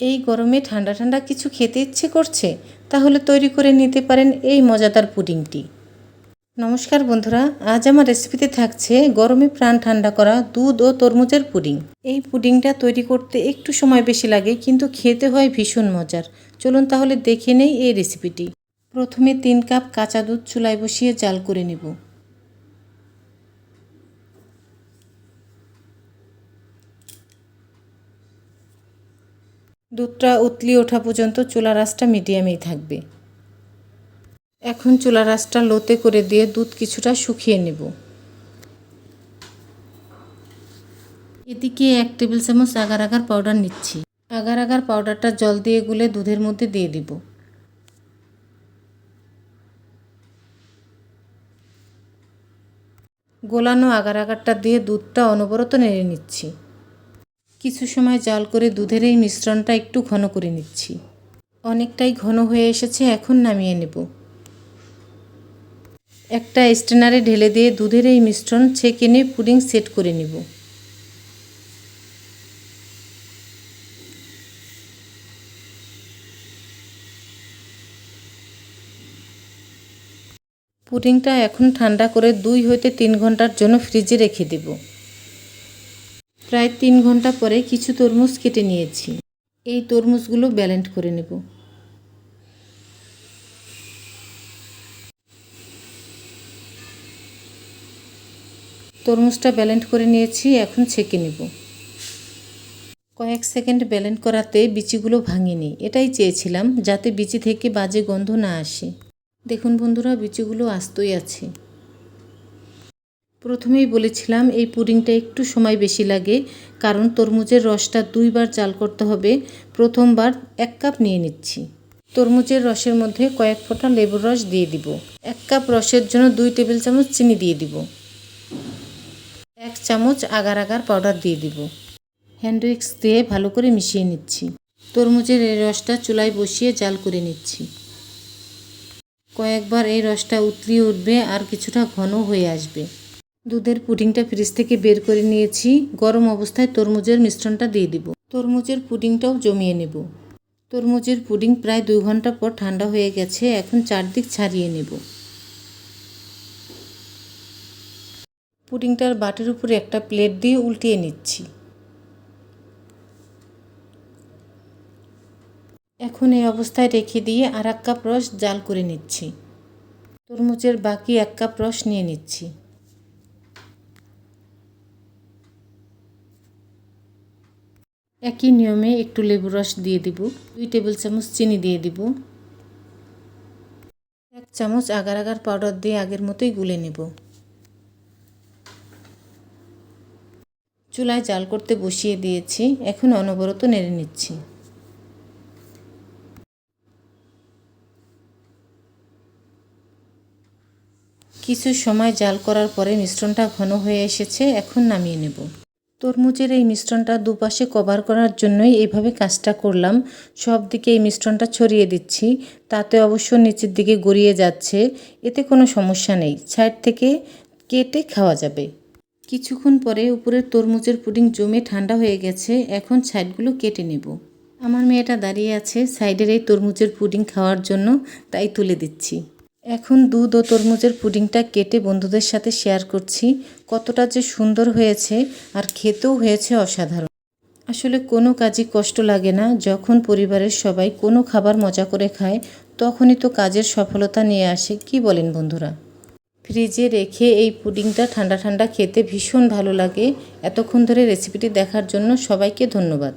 এই গরমে ঠান্ডা ঠান্ডা কিছু খেতে ইচ্ছে করছে, তাহলে তৈরি করে নিতে পারেন এই মজাদার পুডিংটি। নমস্কার বন্ধুরা, আজ আমার রেসিপিতে থাকছে গরমে প্রাণ ঠান্ডা করা দুধ ও তরমুজের পুডিং। এই পুডিংটা তৈরি করতে একটু সময় বেশি লাগে, কিন্তু খেতে হয় ভীষণ মজার। চলুন তাহলে দেখে নেই এই রেসিপিটি প্রথমে তিন কাপ কাঁচা দুধ চুলায় বসিয়ে জাল করে নেব। দুধটা উতলি ওঠা পর্যন্ত চুলা রাসটা মিডিয়ামেই থাকবে। এখন চুলা রাসটা লোতে করে দিয়ে দুধ কিছুটা শুকিয়ে নেব। এদিকে এক টেবিল চামচ আগার আগার পাউডার নিচ্ছি। আগার আগার পাউডারটা জল দিয়ে গুলে দুধের মধ্যে দিয়ে দিব। গোলানো আগার আগারটা দিয়ে দুধটা অনবরত নেড়ে নিচ্ছি। কিছু সময় জাল করে দুধের এই মিশ্রণটা একটু ঘন করে নিচ্ছি। অনেকটাই ঘন হয়ে এসেছে, এখন নামিয়ে নেব। একটা স্টেনারে ঢেলে দিয়ে দুধের এই মিশ্রণ ছেঁকে নিয়ে পুডিং সেট করে নেব। পুডিংটা এখন ঠান্ডা করে দুই হইতে তিন ঘণ্টার জন্য ফ্রিজে রেখে দেব। প্রায় তিন ঘণ্টা পরে কিছু তরমুজ কেটে নিয়েছি। এই তরমুজগুলো ব্যালেন্ড করে নেব। তরমুজটা ব্যালেন্ড করে নিয়েছি, এখন ছেঁকে নেব। কয়েক সেকেন্ড ব্যালেন্ড করাতে বিচিগুলো ভাঙিনি। এটাই চেয়েছিলাম যাতে বিচি থেকে বাজে গন্ধ না আসে। দেখুন বন্ধুরা, বিচিগুলো আস্তই আছে। প্রথমেই বলেছিলাম এই পুডিংটা একটু সময় বেশি লাগে, কারণ তরমুজের রসটা দুইবার জাল করতে হবে। প্রথমবার এক কাপ নিয়ে নিচ্ছি। তরমুজের রসের মধ্যে কয়েক ফোঁটা লেবুর রস দিয়ে দিব। এক কাপ রসের জন্য দুই টেবিল চামচ চিনি দিয়ে দিব। এক চামচ আগার আগার পাউডার দিয়ে দিব। হ্যান্ড উইক্স দিয়ে ভালো করে মিশিয়ে নিচ্ছি। তরমুজের এই রসটা চুলায় বসিয়ে জাল করে নিচ্ছি। কয়েকবার এই রসটা উতলিয়ে উঠবে আর কিছুটা ঘন হয়ে আসবে। দুধের পুডিংটা ফ্রিজ থেকে বের করে নিয়েছি। গরম অবস্থায় তরমুজের মিশ্রণটা দিয়ে দিব। তরমুজের পুডিংটাও জমিয়ে নেব। তরমুজের পুডিং প্রায় দুই ঘণ্টা পর ঠান্ডা হয়ে গেছে, এখন চারদিক ছাড়িয়ে নেব। পুডিংটার বাটির উপরে একটা প্লেট দিয়ে উল্টিয়ে নিচ্ছি। এখন এই অবস্থায় রেখে দিয়ে আর এক কাপ রস জাল করে নিচ্ছি। তরমুজের বাকি এক কাপ রস নিয়ে নিচ্ছি। একই নিয়মে একটু লেবু রস দিয়ে দিব, দুই টেবিল চামচ চিনি দিয়ে দিব। এক চামচ আগার আগার পাউডার দিয়ে আগের মতোই গুলে নেব। চুলায় জাল করতে বসিয়ে দিয়েছি, এখন অনবরত নেড়ে নিচ্ছি। কিছু সময় জাল করার পরে মিশ্রণটা ঘন হয়ে এসেছে, এখন নামিয়ে নেব। তরমুজের এই মিশ্রণটা দুপাশে কভার করার জন্যই এইভাবে কাজটা করলাম। সব দিকে এই মিশ্রণটা ছড়িয়ে দিচ্ছি। তাতে অবশ্য নিচের দিকে গড়িয়ে যাচ্ছে। এতে কোনো সমস্যা নেই। সাইড থেকে কেটে খাওয়া যাবে। কিছুক্ষণ পরে উপরের তরমুজের পুডিং জমে ঠান্ডা হয়ে গেছে। এখন সাইডগুলো কেটে নেব। আমার মেয়েটা দাঁড়িয়ে আছে সাইডের এই তরমুজের পুডিং খাওয়ার জন্য, তাই তুলে দিচ্ছি। এখন দুধ ও তরমুজের পুডিংটা কেটে বন্ধুদের সাথে শেয়ার করছি। কতটা যে সুন্দর হয়েছে আর খেতেও হয়েছে অসাধারণ। আসলে কোনো কাজই কষ্ট লাগে না। যখন পরিবারের সবাই কোনো খাবার মজা করে খায়, তখনই তো কাজের সফলতা নিয়ে আসে। কি বলেন বন্ধুরা? ফ্রিজে রেখে এই পুডিংটা ঠান্ডা ঠান্ডা খেতে ভীষণ ভালো লাগে। এতক্ষণ ধরে রেসিপিটি দেখার জন্য সবাইকে ধন্যবাদ।